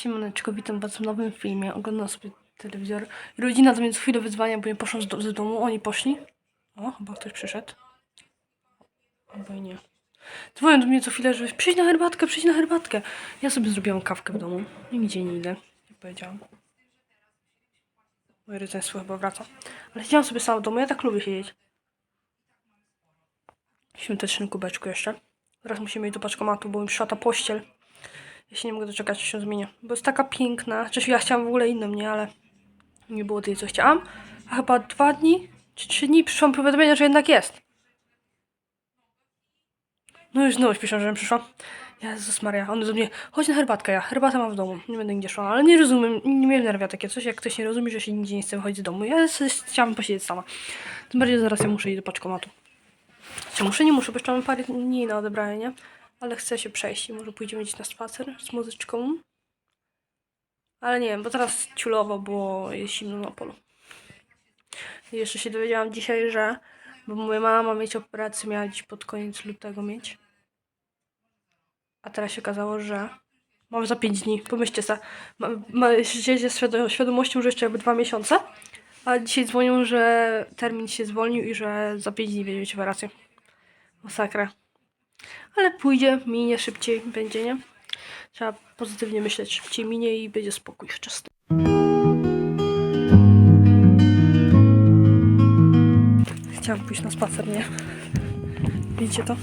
Siemaneczko, witam was w nowym filmie. Oglądam sobie telewizor. Rodzina do mnie co chwilę wyzwania, bo nie poszłam z, do, z domu. Oni poszli. O, chyba ktoś przyszedł. Albo i nie. Dzwonią do mnie co chwilę, że przyjdź na herbatkę, przyjdź na herbatkę. Ja sobie zrobiłam kawkę w domu. Nigdzie nie idę, jak powiedziałam. Moje rodzeństwo chyba wraca. Ale siedziałam sobie sama w domu, ja tak lubię siedzieć. W świątecznym kubeczku jeszcze. Teraz musimy iść do paczkomatu, bo mi przyszła ta pościel. Ja się nie mogę doczekać, aż się zmienię. Bo jest taka piękna. Chociaż ja chciałam w ogóle inną, nie? Ale nie było tej, co chciałam. A chyba dwa dni czy trzy dni przyszłam powiadomienie, że jednak jest. No już znowu piszą, że przyszła. Jezus Maria, one do mnie, chodź na herbatkę, ja herbatę mam w domu, nie będę nigdzie szła, ale nie rozumiem, nie mnie nerwia takie coś, jak ktoś nie rozumie, że się nigdzie nie chce wychodzić z domu. Ja chciałam posiedzieć sama. Tym bardziej, że zaraz ja muszę iść do paczkomatu. Czy muszę, nie muszę, bo jeszcze mam parę dni na odebranie, nie? Ale chcę się przejść i może pójdziemy gdzieś na spacer z muzyczką. Ale nie wiem, bo teraz ciulowo, bo jest zimno na polu. I jeszcze się dowiedziałam dzisiaj, że bo moja mama ma mieć operację, miała dziś pod koniec lutego mieć. A teraz się okazało, że mam za 5 dni. Pomyślcie ma, żyjecie z świado- świadomością, że jeszcze jakby dwa miesiące. A dzisiaj dzwonią, że termin się zwolnił i że za 5 dni będziecie operację. Masakra. Ale pójdzie, minie szybciej będzie, nie? Trzeba pozytywnie myśleć, szybciej minie i będzie spokój wczesny. Chciałam pójść na spacer, nie? Widzicie to?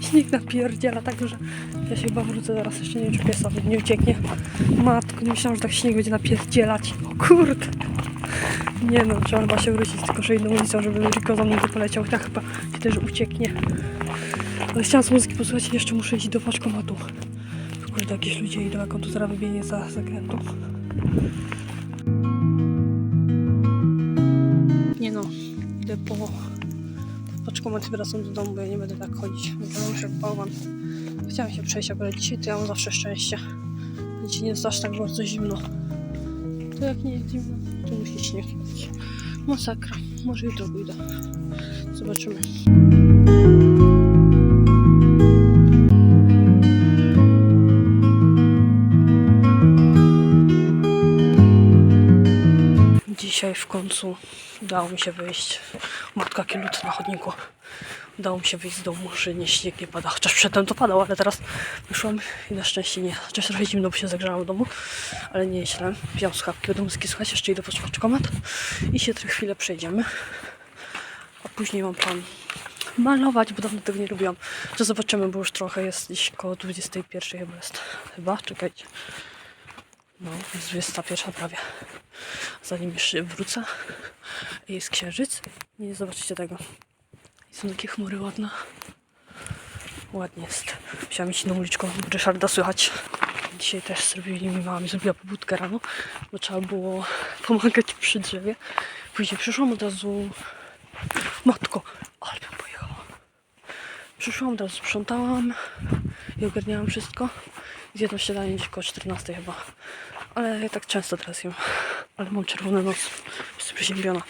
Śnieg napierdziela tak, że ja się chyba wrócę zaraz, jeszcze nie wiem, czy piesa nie ucieknie. Matko, nie myślałam, że tak śnieg będzie napierdzielać. O kurde. Nie no, trzeba chyba się wrócić tylko że inną ulicą, żeby Rico za mną nie poleciał. Tak chyba się też ucieknie. Ale chciałam z muzyki posłuchać i jeszcze muszę iść do paczkomatu. Kurde, jakieś ludzie idą, jak on tu zaraz za zakrętu. Nie no, idę po paczkomat i wracam do domu, bo ja nie będę tak chodzić. Jak bałwan. Chciałam się przejść, ale dzisiaj to ja mam zawsze szczęście. Dzisiaj nie jest aż tak bardzo zimno. To jak nie jest zimno, to musi śnieg być. Masakra. Może jutro pójdę. Zobaczymy. Dzisiaj w końcu udało mi się wyjść. Matka lód na chodniku. Udało mi się wyjść z domu, że nie śnieg nie pada. Chociaż przedtem to padał, ale teraz wyszłam i na szczęście nie. Chociaż trochę zimno, bo się zagrzałam w domu, ale nie źle. Wziąłem słuchawki, będę muzyki słuchać, jeszcze idę po paczkomat i się trochę chwilę przejdziemy. A później mam plan malować, bo dawno tego nie robiłam. To zobaczymy, bo już trochę jest gdzieś koło 21 chyba jest. Chyba, czekajcie. No, jest 21 prawie. Zanim jeszcze wrócę, jest księżyc. Nie zobaczycie tego. Są takie chmury ładne. Ładnie jest. Musiałam iść na uliczką, Ryszarda słychać. Dzisiaj też zrobili mi mama mi zrobiła pobudkę rano, bo trzeba było pomagać przy drzewie. Później przyszłam od razu. Matko, ale bym pojechała. Przyszłam, od razu sprzątałam i ogarniałam wszystko. Zjadłam śniadanie gdzieś koło 14 chyba. Ale ja tak często teraz jem. Ale mam czerwony nos. Jestem przeziębiona.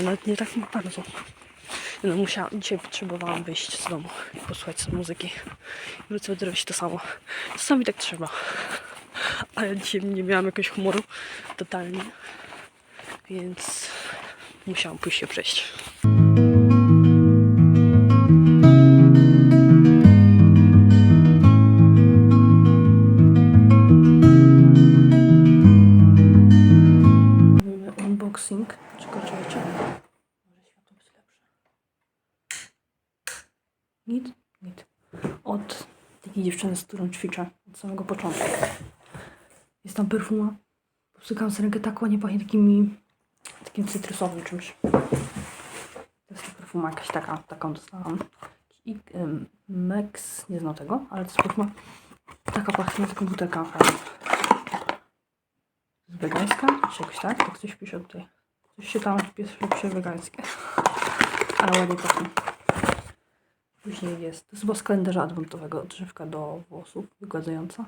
Nawet nie tak bardzo. No musiałam, dzisiaj potrzebowałam wyjść z domu i posłuchać muzyki. I wrócę, będę robić to samo. Czasami tak trzeba. A dzisiaj nie miałam jakiegoś humoru. Totalnie. Więc musiałam pójść się przejść. Takiej dziewczyny, z którą ćwiczę. Od samego początku. Jest tam perfuma. Posykałam sobie rękę tak ładnie pachnie takimi... Takim cytrusowym czymś. To jest ta perfuma jakaś taka. Taką dostałam. I um, Mex, nie znam tego, ale to jest perfuma. Taka pachnie, taką butelkę jest wegańska, czy jakoś tak? Tak coś pisze tutaj. Coś tam pisze, pisze wegańskie. Ale ładnie pachnie. Później jest, to jest chyba z kalendarza adwentowego, drzewka do włosów, wygładzająca.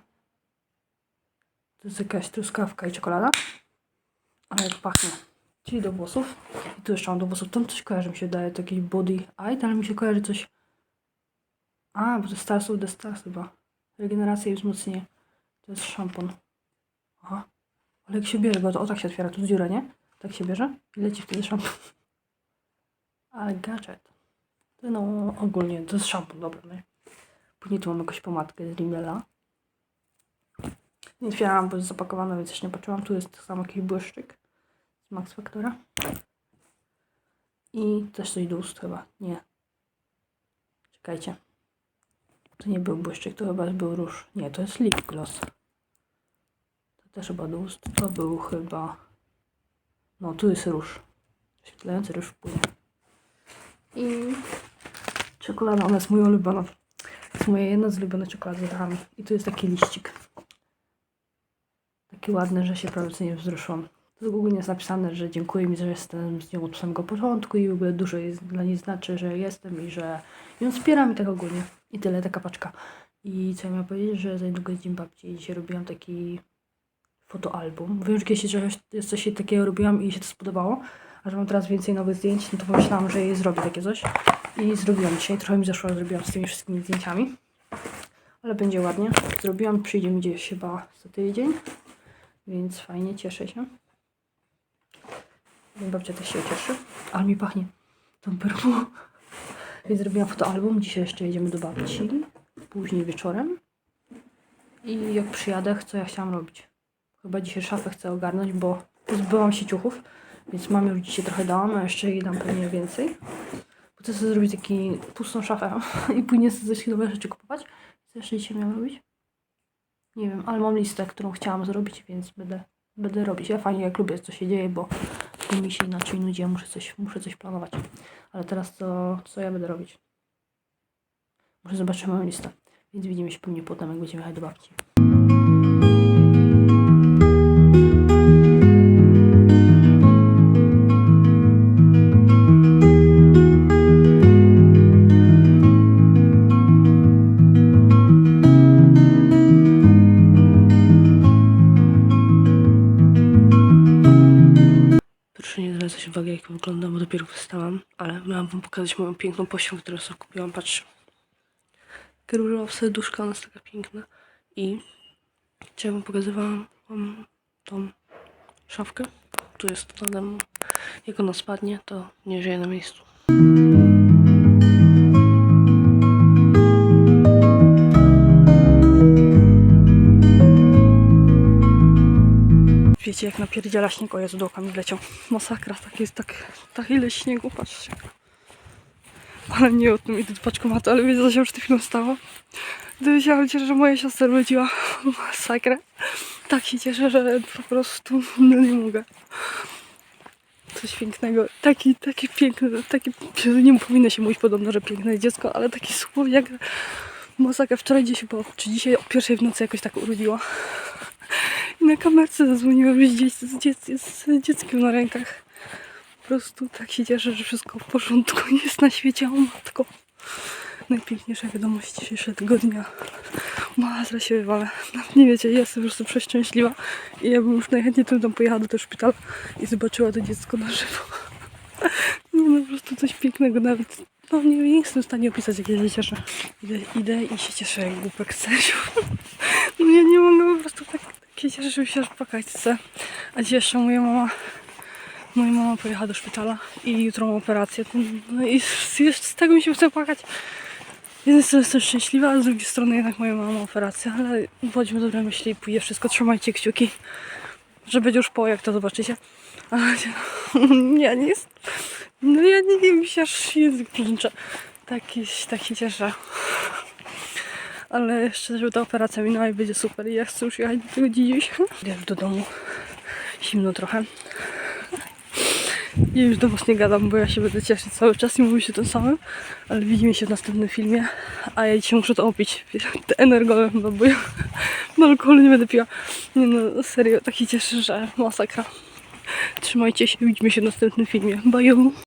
To jest jakaś truskawka i czekolada. Ale jak pachnie. Czyli do włosów. I tu jeszcze mam do włosów. Tam coś kojarzy mi się daje, to jakiś body eye, ale mi się kojarzy coś... A, bo to Stars of the Stars chyba. Regeneracja i wzmocnienie. To jest szampon. Aha. Ale jak się bierze, bo to o tak się otwiera, tu dziura, nie? Tak się bierze i leci wtedy szampon. Ale gadżet. No ogólnie, to jest szampon, dobra, no. Później tu mam jakąś pomadkę z Rimmela. Nie otwierałam, bo jest zapakowana, więc jeszcze nie patrzyłam. Tu jest tak samo jakiś błyszczyk z Max Factora. I też coś do ust chyba. Nie. Czekajcie. To nie był błyszczyk, to chyba był róż. Nie, to jest lip gloss. To też chyba do ust. To był chyba... No, tu jest róż. Oświetlający róż wpłynie. I czekolada, ona jest moja ulubiona. To jest moja jedna z ulubionych czekolad z orechami. I tu jest taki liścik. Taki ładny, że się prawie co nie wzruszyłam. To w ogóle jest napisane, że dziękuję mi, że jestem z nią od samego początku i w ogóle dużo jest dla niej znaczy, że jestem i że ją wspieram i tak ogólnie. I tyle, taka paczka. I co ja miałam powiedzieć, że za niedługo jest Dzień Babci i dzisiaj robiłam taki fotoalbum. Wiem, że kiedyś coś, coś takiego robiłam i się to spodobało, a że mam teraz więcej nowych zdjęć, no to pomyślałam, że jej zrobię takie coś. I zrobiłam dzisiaj, trochę mi zeszło, zrobiłam z tymi wszystkimi zdjęciami. Ale będzie ładnie. Zrobiłam, przyjdzie mi gdzieś chyba za tydzień. Więc fajnie, cieszę się. Babcia też się cieszy. Ale mi pachnie tą perłą. Więc zrobiłam fotoalbum. Dzisiaj jeszcze jedziemy do babci. Później wieczorem. I jak przyjadę, co ja chciałam robić? Chyba dzisiaj szafę chcę ogarnąć, bo pozbyłam się ciuchów. Więc mam już dzisiaj trochę dałam, a jeszcze jej dam pewnie więcej. Chcę sobie zrobić taki pustą szafę i później sobie coś nowe rzeczy kupować. Co jeszcze dzisiaj miałam robić? Nie wiem, ale mam listę, którą chciałam zrobić, więc będę, będę robić. Ja fajnie jak lubię, co się dzieje, bo mi się inaczej nudzi, ja muszę coś, muszę coś planować. Ale teraz to, co ja będę robić? Muszę zobaczyć moją listę. Więc widzimy się pewnie potem, jak będziemy jechać do babci. Dopiero wstałam, ale miałam wam pokazać moją piękną pościel, którą sobie kupiłam. Patrz. Różowa serduszka, ona jest taka piękna. I ja wam pokazywałam wam tą szafkę? Tu jest nade mną. Jak ona spadnie, to nie żyje na miejscu. Wiecie, jak napierdziela śnieg, o Jezu, dołka mi wleciał. Masakra, tak jest, tak, tak ile śniegu, patrzcie. Ale nie o tym idę do paczkomatu, ale wiecie, co się przed chwilą stało? Dowiedziałam się, że moja siostra urodziła masakrę. Tak się cieszę, że po prostu no nie mogę. Coś pięknego. Taki, taki piękny, taki, nie powinno się mówić podobno, że piękne dziecko, ale taki słowiak. Masakra, wczoraj gdzieś było, czy dzisiaj o pierwszej w nocy jakoś tak urodziła. Na kamerce zadzwoniłam z, dziec z, dziec z dzieckiem na rękach. Po prostu tak się cieszę, że wszystko w porządku jest na świecie, o matko. Najpiękniejsza wiadomość dzisiejszego dnia. Mazra się wywalę. Nawet nie wiecie, jestem po prostu przeszczęśliwa. I ja bym już najchętniej tym tam pojechała do tego szpitala i zobaczyła to dziecko na żywo. Nie no, po prostu coś pięknego nawet. No nie, nie jestem w stanie opisać, jak ja się cieszę. Idę, idę i się cieszę jak głupek, serio. No ja nie mogę po prostu tak, tak się aż płakać chce. A dziś jeszcze moja mama, moja mama pojechała do szpitala i jutro ma operację. No i jeszcze z tego mi się chce płakać. Z jednej strony jestem szczęśliwa, a z drugiej strony jednak moja mama ma operację, ale bądźmy dobre myśli i pójdzie wszystko. Trzymajcie kciuki, że będzie już po, jak to zobaczycie. Ale ja nie jest. No ja nie wiem, mi się aż język plącze. Tak, tak się cieszę. Ale jeszcze, żeby ta operacja minęła i będzie super. I ja chcę już jechać do tego dziś. Idę już do domu. Zimno trochę. Ja już do was nie gadam, bo ja się będę cieszyć cały czas i mówię się tym samym. Ale widzimy się w następnym filmie. A ja dzisiaj muszę to opić. Te energole chyba, bo ja no, alkoholu nie będę piła. Nie no, serio, tak się cieszę, że masakra. Trzymajcie się, widzimy się w następnym filmie. Bye!